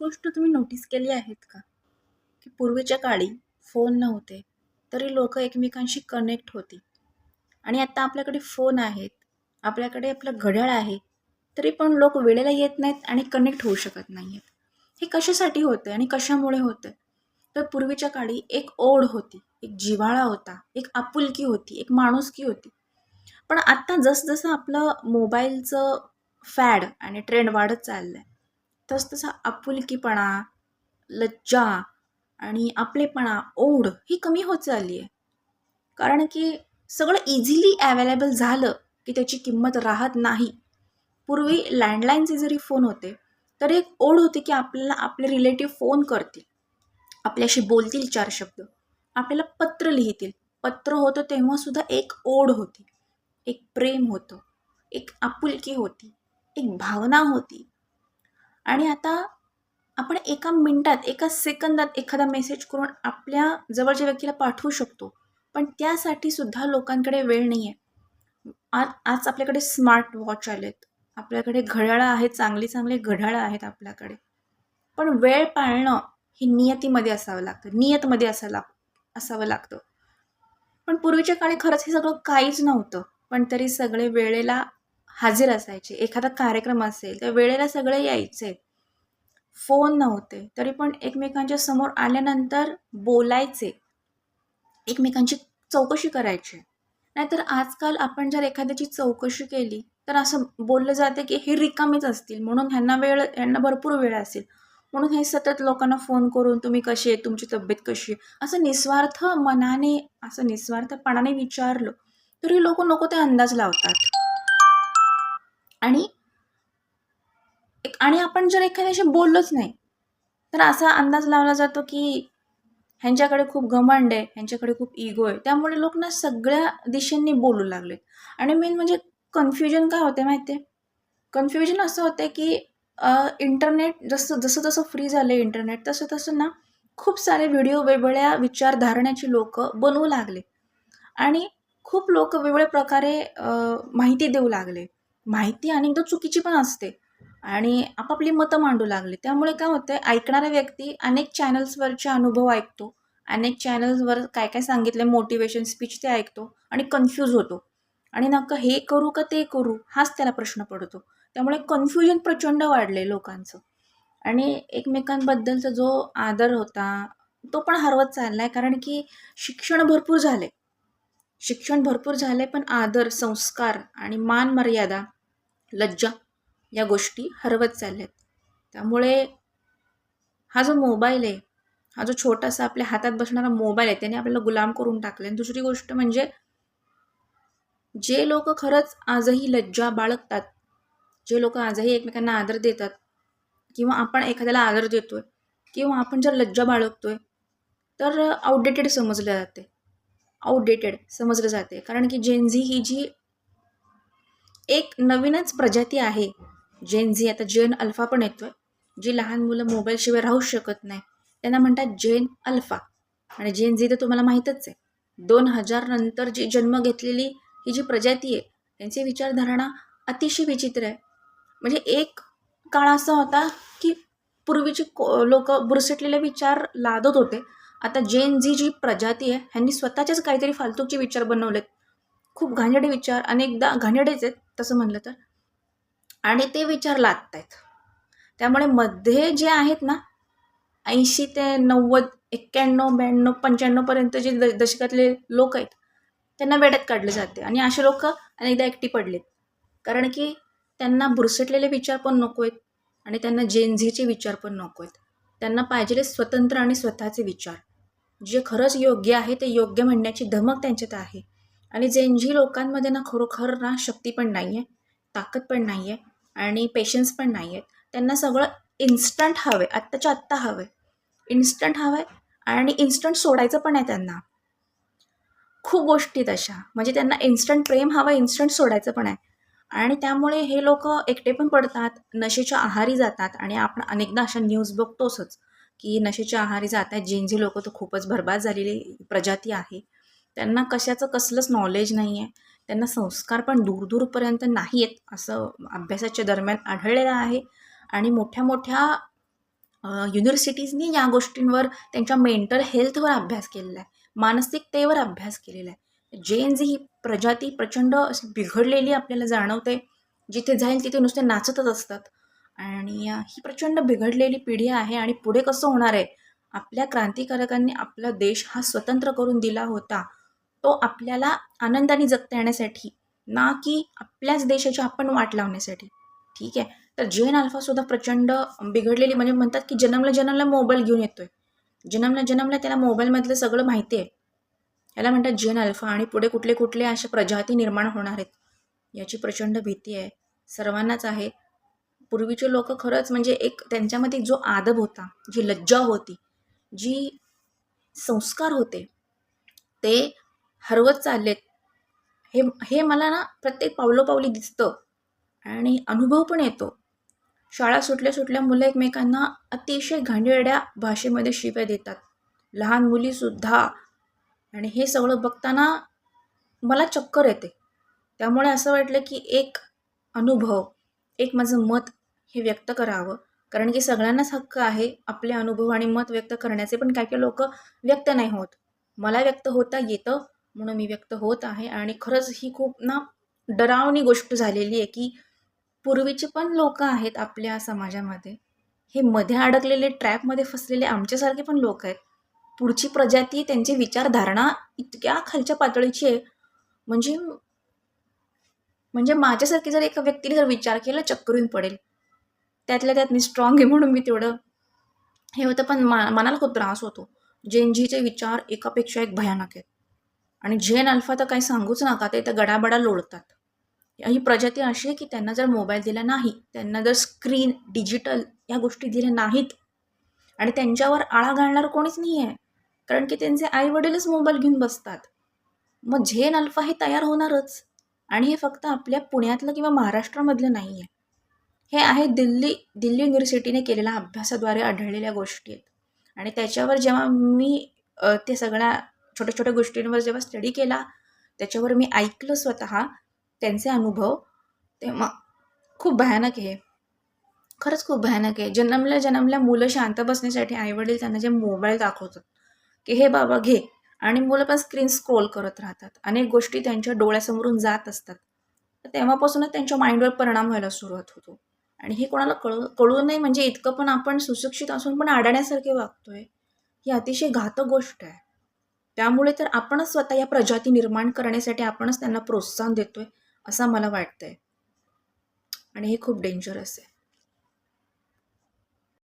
गोष्ट तुम्ही नोटीस केली आहेत का? की पूर्वीच्या काळी फोन नव्हते तरी लोक एकमेकांशी कनेक्ट होती. आणि आता आपल्याकडे फोन आहेत आपल्याकडे आपलं घड्याळ आहे तरी पण लोक वेळेला येत नाहीत आणि कनेक्ट होऊ शकत नाही आहेत हे कशासाठी होतं आणि कशामुळे होतं तर पूर्वीच्या काळी एक ओढ होती एक जिव्हाळा होता एक आपुलकी होती एक माणुसकी होती. पण आत्ता जसजसं आपलं मोबाईलचं फॅड आणि ट्रेंड वाढत चाललं आहे तसतसा आपुलकीपणा लज्जा आणि आपलेपणा ओढ ही कमी होत चालली आहे कारण की सगळं इझिली ॲवेलेबल झालं की त्याची किंमत राहत नाही. पूर्वी लँडलाईनचे जरी फोन होते तर एक ओढ होती की आपल्याला आपले रिलेटिव्ह फोन करतील. आपल्याशी बोलतील चार शब्द. आपल्याला पत्र लिहितील. पत्र होतं तेव्हासुद्धा एक ओढ होती. एक प्रेम होतं. एक आपुलकी होती. एक भावना होती. आणि आता आपण एका मिनटात एका सेकंदात एखादा मेसेज करून आपल्या जवळच्या व्यक्तीला पाठवू शकतो. पण त्यासाठी सुद्धा लोकांकडे वेळ नाही आहे आज आज आपल्याकडे स्मार्ट वॉच आलेत. आपल्याकडे घड्याळं आहेत चांगली चांगले घड्याळं आहेत आपल्याकडे. पण वेळ पाळणं हे नियतीमध्ये असावं लागतं. नियतमध्ये असायला असावं लागतं. पण पूर्वीच्या काळी खरंच हे सगळं काहीच नव्हतं. पण तरी सगळे वेळेला हजर असायचे. एखादा कार्यक्रम असेल तर वेळेला सगळे यायचे. फोन नव्हते. तरी पण एकमेकांच्या समोर आल्यानंतर बोलायचे. एकमेकांची चौकशी करायची. नाहीतर आजकाल आपण जर एखाद्याची चौकशी केली तर असं बोललं जाते की हे रिकामीच असतील. म्हणून ह्यांना वेळ ह्यांना भरपूर वेळ असेल. म्हणून हे सतत लोकांना फोन करून तुम्ही कशी आहे? तुमची तब्येत कशी आहे? असं निस्वार्थ मनाने असं निस्वार्थपणाने विचारलं तरी लोक नको ते अंदाज लावतात. आणि एक आणि आपण जर एखाद्याशी बोललोच नाही तर असा अंदाज लावला जातो की ह्यांच्याकडे खूप घमंड आहे ह्यांच्याकडे खूप इगो आहे त्यामुळे लोक ना सगळ्या दिशेंनी बोलू लागले आणि मेन म्हणजे कन्फ्युजन काय होते माहिती आहे कन्फ्युजन असं होतं की इंटरनेट जसं जसं जसं फ्री झालं आहे इंटरनेट तसं तसं ना खूप सारे व्हिडिओ वेगवेगळ्या विचारधारण्याची लोक बनवू लागले. आणि खूप लोक वेगवेगळ्या प्रकारे माहिती देऊ लागले. माहिती अनेकदा चुकीची पण असते. आणि आपापली मतं मांडू लागली. त्यामुळे काय होतं ऐकणारा व्यक्ती अनेक चॅनल्सवरचे अनुभव ऐकतो. अनेक चॅनल्सवर काय काय सांगितले मोटिवेशन स्पीच ते ऐकतो आणि कन्फ्यूज होतो. आणि नक्का हे करू का ते करू हाच त्याला प्रश्न पडतो. त्यामुळे कन्फ्युजन प्रचंड वाढले लोकांचं. आणि एकमेकांबद्दलचा जो आदर होता तो पण हरवत चालला आहे कारण की शिक्षण भरपूर झाले शिक्षण भरपूर झाले पण आदर संस्कार आणि मान मर्यादा लज्जा या गोष्टी हरवत चालल्यात. त्यामुळे हा जो मोबाईल आहे हा जो छोटासा आपल्या हातात बसणारा मोबाईल आहे त्याने आपल्याला गुलाम करून टाकले आणि दुसरी गोष्ट म्हणजे जे लोक खरंच आजही लज्जा बाळगतात जे लोक आजही एकमेकांना आदर देतात किंवा आपण एखाद्याला आदर देतोय किंवा आपण जर लज्जा बाळगतोय तर आउटडेटेड समजलं जाते. आउटडेटेड समजलं जाते. कारण की जेनझी ही जी एक नवीनच प्रजाती आहे. जेन झी आता जेन अल्फा पण येतोय. जी लहान मुलं मोबाईलशिवाय राहू शकत नाही. त्यांना म्हणतात जेन अल्फा आणि जेन झी तर तुम्हाला माहीतच आहे. दोन हजार नंतर जी जन्म घेतलेली ही जी प्रजाती आहे त्यांची विचारधारणा अतिशय विचित्र आहे. म्हणजे एक काळ असा होता की पूर्वीची को लोक बुरसटलेले विचार लादत होते. आता जेन झी जी प्रजाती आहे ह्यांनी स्वतःचेच काहीतरी फालतूचे विचार बनवलेत. खूप घाणेडे विचार अनेकदा घाणेरडेच आहेत तसं म्हणलं तर. आणि ते विचार लादत आहेत त्यामुळे मध्ये जे आहेत ना ऐंशी ते नव्वद एक्क्याण्णव ब्याण्णव पंच्याण्णवपर्यंत जे द दशकातले लोक आहेत त्यांना वेड्यात काढले जाते. आणि असे लोक अनेकदा एकटी पडलेत. कारण की त्यांना बुरसटलेले विचार पण नको आहेत आणि त्यांना जेनझेचे विचार पण नको आहेत. त्यांना पाहिजेले स्वतंत्र आणि स्वतःचे विचार. जे खरंच योग्य आहे ते योग्य म्हणण्याची धमक त्यांच्यात आहे. आणि जेनझी लोकांमध्ये ना खरोखर ना शक्ती पण नाही आहे ताकद पण नाही आहे आणि पेशन्स पण नाही आहेत त्यांना सगळं इन्स्टंट हवं आहे आत्ताच्या आत्ता हवं. आहे इन्स्टंट हवं आहे आणि इन्स्टंट सोडायचं पण आहे त्यांना. खूप गोष्टी तशा. म्हणजे त्यांना इन्स्टंट प्रेम हवं इन्स्टंट सोडायचं पण आहे. आणि त्यामुळे हे लोक एकटे पण पडतात नशेच्या आहारी जातात आणि आपण अनेकदा अशा न्यूज बघतोच की नशेच्या आहारी जात आहेत. जेनझी लोक तर खूपच बरबाद झालेली प्रजाती आहे. त्यांना कशाचं कसलंच नॉलेज नाही आहे त्यांना संस्कार पण दूरदूरपर्यंत नाही आहेत असं अभ्यासाच्या दरम्यान आढळलेलं आहे. आणि मोठ्या मोठ्या युनिव्हर्सिटीजनी या गोष्टींवर त्यांच्या मेंटल हेल्थवर अभ्यास केलेला आहे. मानसिकतेवर अभ्यास केलेला आहे. जे एन ही प्रजाती प्रचंड अशी बिघडलेली आपल्याला जाणवते. जिथे जाईल तिथे नुसते नाचतच असतात. आणि ही प्रचंड बिघडलेली पिढी आहे आणि पुढे कसं होणार आहे? आपल्या क्रांतिकारकांनी आपला देश हा स्वतंत्र करून दिला होता. तो आपल्याला आनंदाने जगता येण्यासाठी ना की आपल्याच देशाची आपण वाट लावण्यासाठी. ठीक आहे? तर जेन अल्फासुद्धा प्रचंड बिघडलेली म्हणजे म्हणतात की जन्मला जन्मला मोबाईल घेऊन येतोय. जन्मला जन्मला त्याला मोबाईलमधलं सगळं माहिती आहे. याला म्हणतात जेन अल्फा आणि पुढे कुठले कुठले अशा प्रजाती निर्माण होणार आहेत. याची प्रचंड भीती आहे. सर्वांनाच आहे. पूर्वीचे लोक खरंच म्हणजे एक त्यांच्यामध्ये जो आदब होता जी लज्जा होती जी संस्कार होते ते हरवत चाललेत. हे हे मला ना प्रत्येक पावलोपावली दिसतं. आणि अनुभव पण येतो. शाळा सुटल्या सुटल्या मुलं एकमेकांना अतिशय घाणेरड्या भाषेमध्ये शिव्या देतात. लहान मुलीसुद्धा आणि हे सगळं बघताना मला चक्कर येते. त्यामुळे असं वाटलं की एक अनुभव एक माझं मत हे व्यक्त करावं. कारण की सगळ्यांनाच हक्क आहे आपले अनुभव आणि मत व्यक्त करण्याचे. पण काही काही लोक व्यक्त नाही होत. मला व्यक्त होता येतं. म्हणून मी व्यक्त होत आहे. आणि खरंच ही खूप ना डरावणी गोष्ट झालेली आहे की पूर्वीचे पण लोक आहेत आपल्या समाजामध्ये. हे मध्ये अडकलेले ट्रॅपमध्ये फसलेले आमच्यासारखे पण लोक आहेत. पुढची प्रजाती त्यांची विचारधारणा इतक्या खालच्या पातळीची आहे. म्हणजे म्हणजे माझ्यासारखी जर एका व्यक्तीने जर विचार केला चक्करून पडेल. त्यातल्या त्यात मी स्ट्रॉंग आहे म्हणून मी तेवढं हे होतं पण मा मनाला खूप त्रास होतो. जेनजीचे विचार एकापेक्षा एक भयानक आहेत. आणि झेन अल्फा तर काही सांगूच नका ते तर गडाबडा लोळतात. ही प्रजाती अशी आहे की त्यांना जर मोबाईल दिला नाही त्यांना जर स्क्रीन डिजिटल या गोष्टी दिल्या नाहीत आणि त्यांच्यावर आळा घालणार कोणीच नाही आहे कारण की त्यांचे आईवडीलच मोबाईल घेऊन बसतात. मग झेन अल्फा हे तयार होणारच आणि हे फक्त आपल्या पुण्यातलं किंवा महाराष्ट्रामधलं नाही आहे हे आहे दिल्ली दिल्ली युनिव्हर्सिटीने केलेल्या अभ्यासाद्वारे आढळलेल्या गोष्टी आहेत. आणि त्याच्यावर जेव्हा मी ते सगळ्या छोट्या छोट्या गोष्टींवर जेव्हा स्टडी केला त्याच्यावर मी ऐकलं स्वतः त्यांचे अनुभव तेव्हा खूप भयानक आहे. खरंच खूप भयानक आहे. जन्मल्या जन्मल्या मुलं शांत बसण्यासाठी आईवडील त्यांना जे मोबाईल दाखवतात की हे बाबा घे. आणि मुलं पण स्क्रीन स्क्रोल करत राहतात. अनेक गोष्टी त्यांच्या डोळ्यासमोरून जात असतात. तर तेव्हापासूनच त्यांच्या माइंडवर परिणाम व्हायला सुरुवात होतो. आणि हे कोणाला कळ कळू नये म्हणजे इतकं पण आपण सुशिक्षित असून पण अडाण्यासारखे वागतोय ही अतिशय घातक गोष्ट आहे. त्यामुळे तर आपणच स्वतः या प्रजाती निर्माण करण्यासाठी आपणच त्यांना प्रोत्साहन देतोय असं मला वाटतंय. आणि हे खूप डेंजरस आहे.